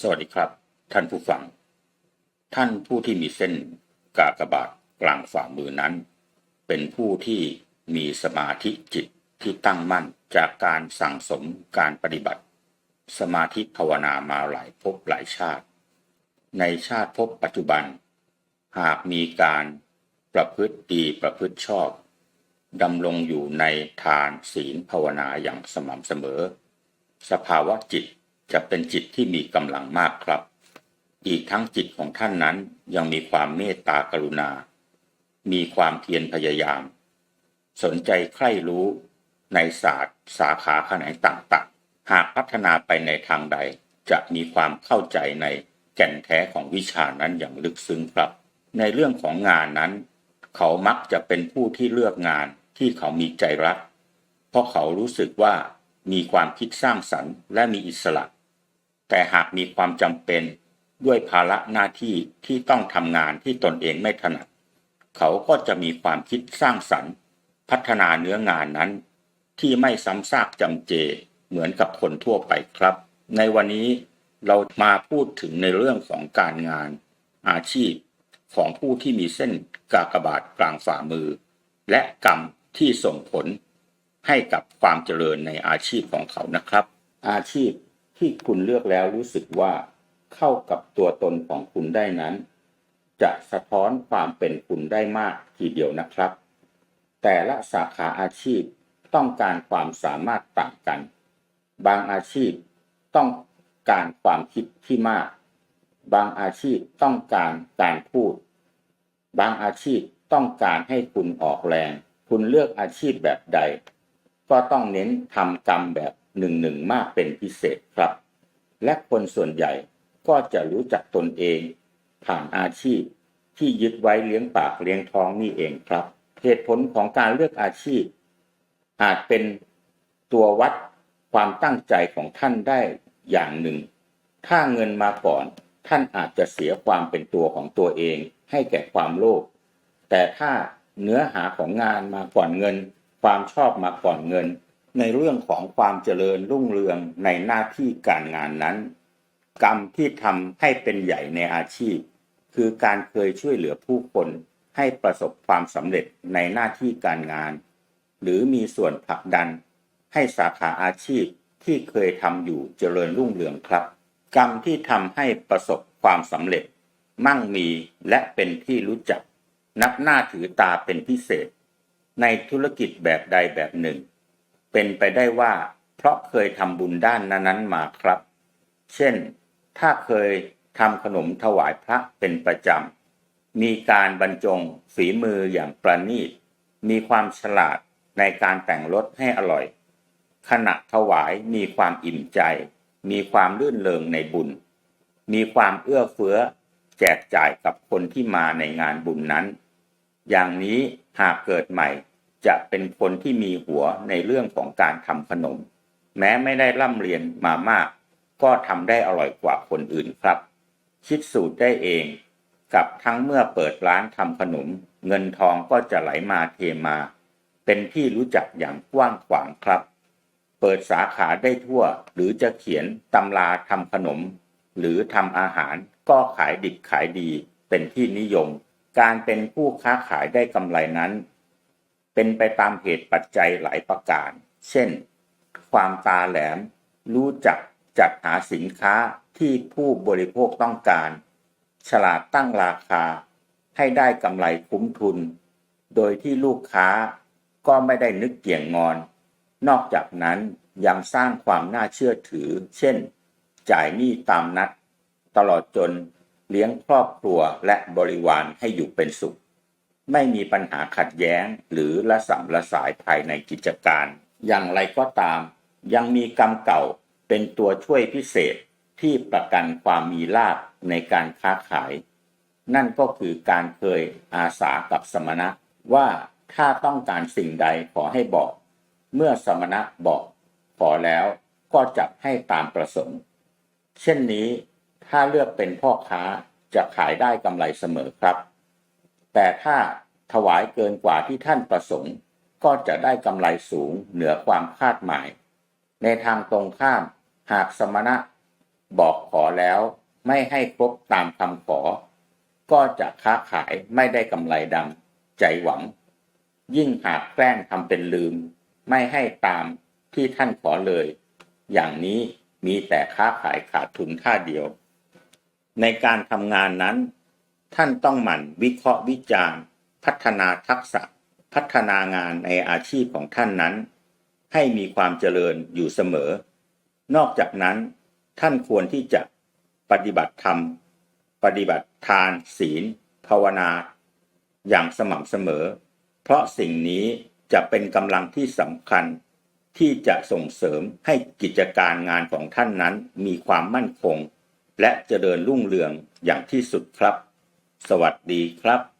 สวัสดีครับ ท่านผู้ฟัง ท่านผู้ที่มีเส้นกากบาทกลางฝ่ามือนั้น เป็นผู้ที่มีสมาธิจิตที่ตั้งมั่นจากการสั่งสมการปฏิบัติ สมาธิภาวนามาหลายภพหลายชาติ ในชาติภพปัจจุบัน หากมีการประพฤติดีประพฤติชอบดำรงอยู่ในทานศีลภาวนาอย่างสม่ำเสมอ สภาวะจิต จะเป็นจิตที่มีกำลังมากครับ อีกทั้งจิตของท่านนั้นยังมีความเมตตากรุณา มีความเพียรพยายาม สนใจใคร่รู้ในศาสตร์สาขาแขนงต่างๆ หากพัฒนาไปในทางใด จะมีความเข้าใจในแก่นแท้ของวิชานั้นอย่างลึกซึ้งครับ ในเรื่องของงานนั้น เขามักจะเป็นผู้ที่เลือกงานที่เขามีใจรัก เพราะเขารู้สึกว่ามีความคิดสร้างสรรค์และมีอิสระ แต่หากมีความจำเป็นด้วยภาระหน้าที่ที่ต้องทำงานที่ตนเองไม่ถนัด เขาก็จะมีความคิดสร้างสรรค์ พัฒนาเนื้องานนั้น ที่ไม่ซ้ำซากจำเจเหมือนกับคนทั่วไปครับ ในวันนี้เรามาพูดถึงในเรื่องของการงาน อาชีพของผู้ที่มีเส้นกากบาทกลางฝ่ามือ และกรรมที่ส่งผลให้กับความเจริญในอาชีพของเขานะครับ อาชีพ ที่คุณเลือกแล้วรู้สึกว่าเข้ากับตัวตนของคุณได้นั้น จะสะท้อนความเป็นคุณได้มากทีเดียวนะครับ แต่ละสาขาอาชีพต้องการความสามารถต่างกัน บางอาชีพต้องการความคิดที่มาก บางอาชีพต้องการการพูด บางอาชีพต้องการให้คุณออกแรง คุณเลือกอาชีพแบบใด ก็ต้องเน้นทำกรรมแบบ หนึ่งหนึ่งมากเป็นพิเศษครับ และคนส่วนใหญ่ก็จะรู้จักตนเอง ผ่านอาชีพที่ยึดไว้เลี้ยงปากเลี้ยงท้องนี่เองครับ เหตุผลของการเลือกอาชีพ อาจเป็นตัววัดความตั้งใจของท่านได้อย่างหนึ่ง ถ้าเงินมาก่อนท่านอาจจะเสียความเป็นตัวของตัวเอง ให้แก่ความโลภ แต่ถ้าเนื้อหาของงานมาก่อนเงิน ความชอบมาก่อนเงิน ในเรื่องของความเจริญรุ่งเรืองในหน้าที่การงานนั้น กรรมที่ทำให้เป็นใหญ่ในอาชีพ คือการเคยช่วยเหลือผู้คนให้ประสบความสำเร็จในหน้าที่การงาน หรือมีส่วนผลักดัน ให้สาขาอาชีพที่เคยทำอยู่เจริญรุ่งเรืองครับ กรรมที่ทำให้ประสบความสำเร็จ มั่งมีและเป็นที่รู้จัก นับหน้าถือตาเป็นพิเศษ ในธุรกิจแบบใดแบบหนึ่ง เป็นไปได้ว่า เพราะเคยทำบุญด้านนั้นๆมาครับ เช่น ถ้าเคยทำขนมถวายพระเป็นประจำ มีการบรรจงฝีมืออย่างประณีต มีความฉลาดในการแต่งรสให้อร่อย ขณะถวายมีความอิ่มใจ มีความลื่นเริงในบุญ มีความเอื้อเฟื้อ แจกจ่ายกับคนที่มาในงานบุญนั้น อย่างนี้หากเกิดใหม่ จะเป็นคนที่มีหัวในเรื่องของการทำขนม แม้ไม่ได้ร่ำเรียนมามาก ก็ทำได้อร่อยกว่าคนอื่นครับ คิดสูตรได้เอง กับทั้งเมื่อเปิดร้านทำขนม เงินทองก็จะไหลมาเทมา เป็นที่รู้จักอย่างกว้างขวางครับ เปิดสาขาได้ทั่ว หรือจะเขียนตำราทำขนม หรือทำอาหารก็ขายดิบขายดี เป็นที่นิยม การเป็นผู้ค้าขายได้กำไรนั้น เป็นไปตามเหตุปัจจัยหลายประการ เช่น ความตาแหลม รู้จักจัดหาสินค้าที่ผู้บริโภคต้องการ ฉลาดตั้งราคา ให้ได้กำไรคุ้มทุน โดยที่ลูกค้าก็ไม่ได้นึกเกี่ยงงอน นอกจากนั้นยังสร้างความน่าเชื่อถือ เช่น จ่ายหนี้ตามนัด ตลอดจนเลี้ยงครอบครัวและบริวารให้อยู่เป็นสุข ไม่มีปัญหาขัดแย้งหรือละสัมละสายภายในกิจการ อย่างไรก็ตาม ยังมีกรรมเก่าเป็นตัวช่วยพิเศษที่ประกันความมีลาภในการค้าขาย นั่นก็คือการเคยอาสากับสมณะ ว่าถ้าต้องการสิ่งใดขอให้บอก เมื่อสมณะบอกขอแล้วก็จับให้ตามประสงค์ เช่นนี้ถ้าเลือกเป็นพ่อค้าจะขายได้กำไรเสมอครับ แต่ถ้าถวายเกินกว่าที่ท่านประสงค์ ก็จะได้กำไรสูงเหนือความคาดหมาย ในทางตรงข้าม หากสมณะบอกขอแล้วไม่ให้ครบตามคำขอ ก็จะค้าขายไม่ได้กำไรดังใจหวัง ยิ่งหากแกล้งทำเป็นลืม ไม่ให้ตามที่ท่านขอเลย อย่างนี้มีแต่ค้าขายขาดทุนท่าเดียว ในการทำงานนั้น ท่านต้องหมั่นวิเคราะห์วิจารณ์ พัฒนาทักษะ พัฒนางานในอาชีพของท่านนั้น ให้มีความเจริญอยู่เสมอ นอกจากนั้น ท่านควรที่จะปฏิบัติธรรม ปฏิบัติทานศีล ภาวนา อย่างสม่ำเสมอ เพราะสิ่งนี้จะเป็นกำลังที่สำคัญที่จะส่งเสริมให้กิจการงานของท่านนั้นมีความมั่นคง และเจริญรุ่งเรืองอย่างที่สุดครับ สวัสดีครับ